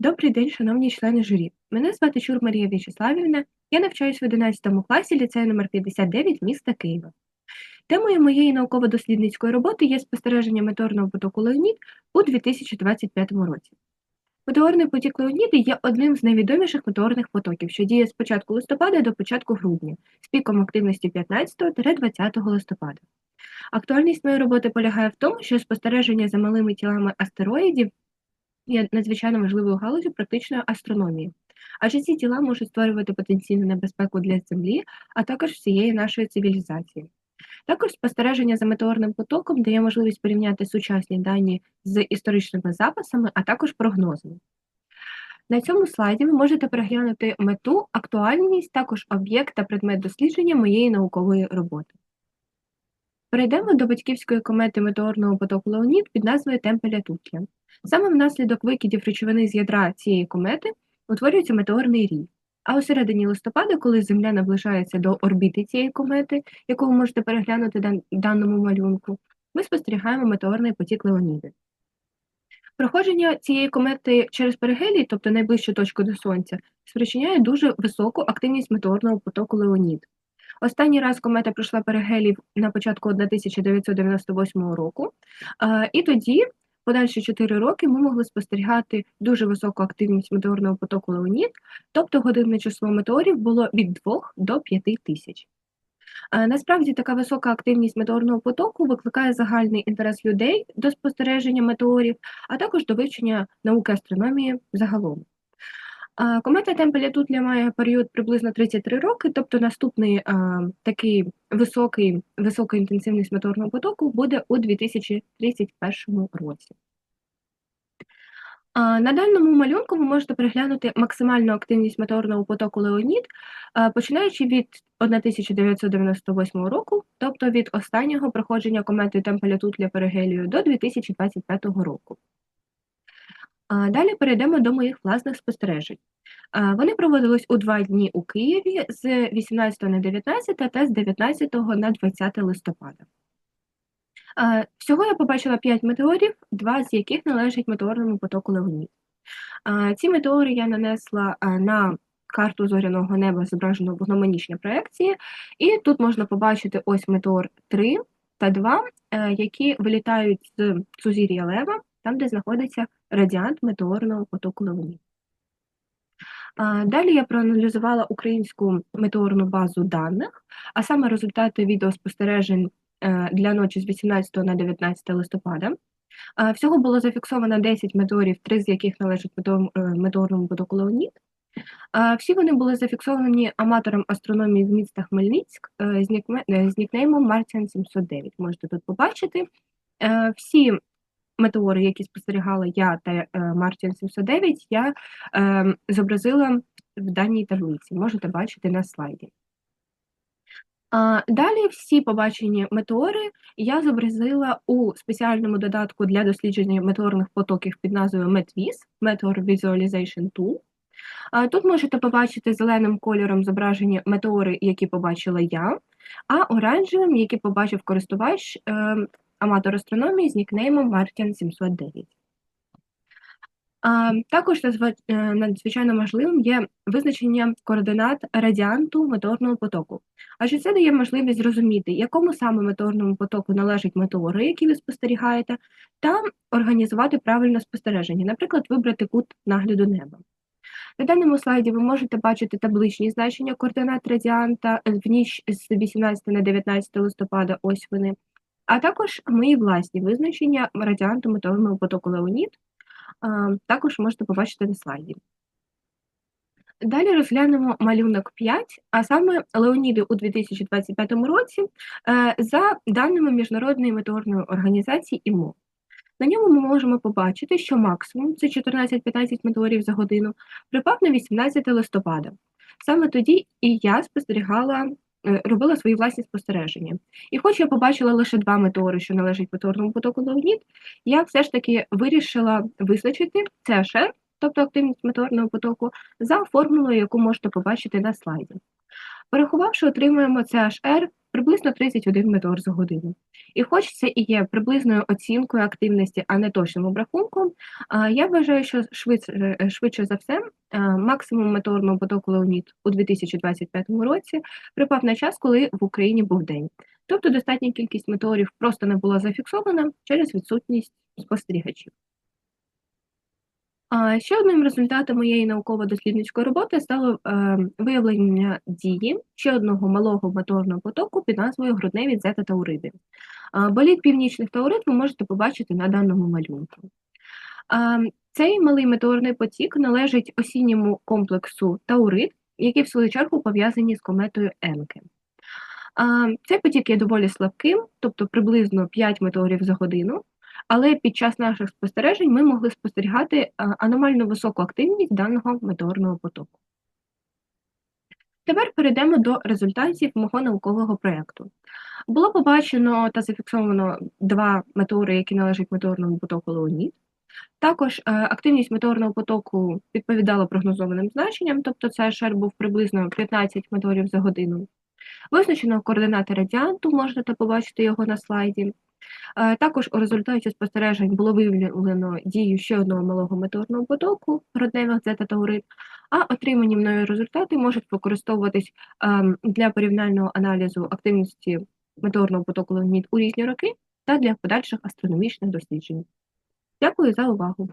Добрий день, шановні члени журі. Мене звати Чур Марія В'ячеславівна. Я навчаюсь в 11 класі ліцею номер 59 міста Києва. Темою моєї науково-дослідницької роботи є спостереження метеорного потоку Леонід у 2025 році. Метеорний потік Леоніди є одним з найвідоміших метеорних потоків, що діє з початку листопада до початку грудня, з піком активності 15-20 листопада. Актуальність моєї роботи полягає в тому, що спостереження за малими тілами астероїдів є надзвичайно важливою галузю практичної астрономії, адже ці тіла можуть створювати потенційну небезпеку для Землі, а також всієї нашої цивілізації. Також спостереження за метеорним потоком дає можливість порівняти сучасні дані з історичними записами, а також прогнозами. На цьому слайді ви можете переглянути мету, актуальність, також об'єкт та предмет дослідження моєї наукової роботи. Перейдемо до батьківської комети метеорного потоку Леонід під назвою Темпеля. Саме внаслідок викидів речовини з ядра цієї комети утворюється метеорний рій. А у середині листопада, коли Земля наближається до орбіти цієї комети, яку ви можете переглянути в даному малюнку, ми спостерігаємо метеорний потік Леоніди. Проходження цієї комети через перигелій, тобто найближчу точку до Сонця, спричиняє дуже високу активність метеорного потоку Леонід. Останній раз комета пройшла перигелій на початку 1998 року, і тоді Подальші 4 роки ми могли спостерігати дуже високу активність метеорного потоку Леонід, тобто годинне число метеорів було від 2 до 5 тисяч. Насправді така висока активність метеорного потоку викликає загальний інтерес людей до спостереження метеорів, а також до вивчення науки астрономії загалом. Комета Темпеля Тутля має період приблизно 33 роки, тобто наступний такий високий, висока інтенсивність моторного потоку буде у 2031 році. На даному малюнку ви можете переглянути максимальну активність моторного потоку Леонід, починаючи від 1998 року, тобто від останнього проходження комети Темпеля Тутля Перигелію до 2025 року. Далі перейдемо до моїх власних спостережень. Вони проводились у два дні у Києві з 18 на 19 та з 19 на 20 листопада. Всього я побачила 5 метеорів, два з яких належать метеорному потоку Леонід. Ці метеори я нанесла на карту зоряного неба, зображеного в гномонічній проекції, і тут можна побачити ось метеор 3 та 2, е, які вилітають з сузір'я Лева, там, де знаходиться радіант метеорного потоку Леонід. Далі я проаналізувала українську метеорну базу даних, а саме результати відеоспостережень е, для ночі з 18 на 19 листопада. Всього було зафіксовано 10 метеорів, три з яких належать е, метеорному потоку Леонід. Всі вони були зафіксовані аматором астрономії з міста Хмельницьк е, з нікнеймом Марціан 709. Можете тут побачити. Всі метеори, які спостерігала я та е, Мартін 709, я е, зобразила в даній таблиці. Можете бачити на слайді. Далі всі побачені метеори я зобразила у спеціальному додатку для дослідження метеорних потоків під назвою MetVis, Meteor Visualization Tool. Тут можете побачити зеленим кольором зображені метеори, які побачила я, а оранжевим, які побачив користувач, е, аматор астрономії з нікнеймом Мартін 709. Також е, надзвичайно важливим є визначення координат радіанту метеорного потоку. Адже це дає можливість зрозуміти, якому саме метеорному потоку належать метеори, які ви спостерігаєте, та організувати правильне спостереження, наприклад, вибрати кут нагляду неба. На даному слайді ви можете бачити табличні значення координат радіанта в ніч з 18 на 19 листопада, ось вони, а також мої власні визначення радіанту металового потоку Леонід, також можете побачити на слайді. Далі розглянемо малюнок 5, а саме Леоніди у 2025 році е, за даними Міжнародної метеорної організації ІМО. На ньому ми можемо побачити, що максимум це 14-15 метеорів за годину припав на 18 листопада. Саме тоді і я спостерігала робила свої власні спостереження. І хоч я побачила лише два метеори, що належать метеорному потоку Леонід, я все ж таки вирішила визначити CHR, тобто активність метеорного потоку, за формулою, яку можете побачити на слайді. Порахувавши, отримуємо CHR приблизно 31 метеор за годину. І хоч це і є приблизною оцінкою активності, а не точним обрахунком, я вважаю, що швидше, швидше за все максимум метеорного потоку Леонід у 2025 році припав на час, коли в Україні був день. Тобто достатня кількість метеорів просто не була зафіксована через відсутність спостерігачів. Ще одним результатом моєї науково-дослідницької роботи стало е, виявлення дії ще одного малого моторного потоку під назвою грудневі зета-тауриди. А, Болід північних таурид ви можете побачити на даному малюнку. Цей малий метеорний потік належить осінньому комплексу таурид, які в свою чергу пов'язані з кометою Енке. Цей потік є доволі слабким, тобто приблизно 5 метеорів за годину, але під час наших спостережень ми могли спостерігати аномально високу активність даного метеорного потоку. Тепер перейдемо до результатів мого наукового проєкту. Було побачено та зафіксовано два метеори, які належать метеорному потоку Леонід. Також е, активність метеорного потоку відповідала прогнозованим значенням, тобто цей шар був приблизно 15 метеорів за годину. Визначено координати радіанту, можете побачити його на слайді. Е, Також у результаті спостережень було виявлено дію ще одного малого метеорного потоку родневих зета-таурид, а отримані мною результати можуть використовуватись ем, для порівняльного аналізу активності метеорного потоку Леонід у різні роки та для подальших астрономічних досліджень. Дякую за увагу!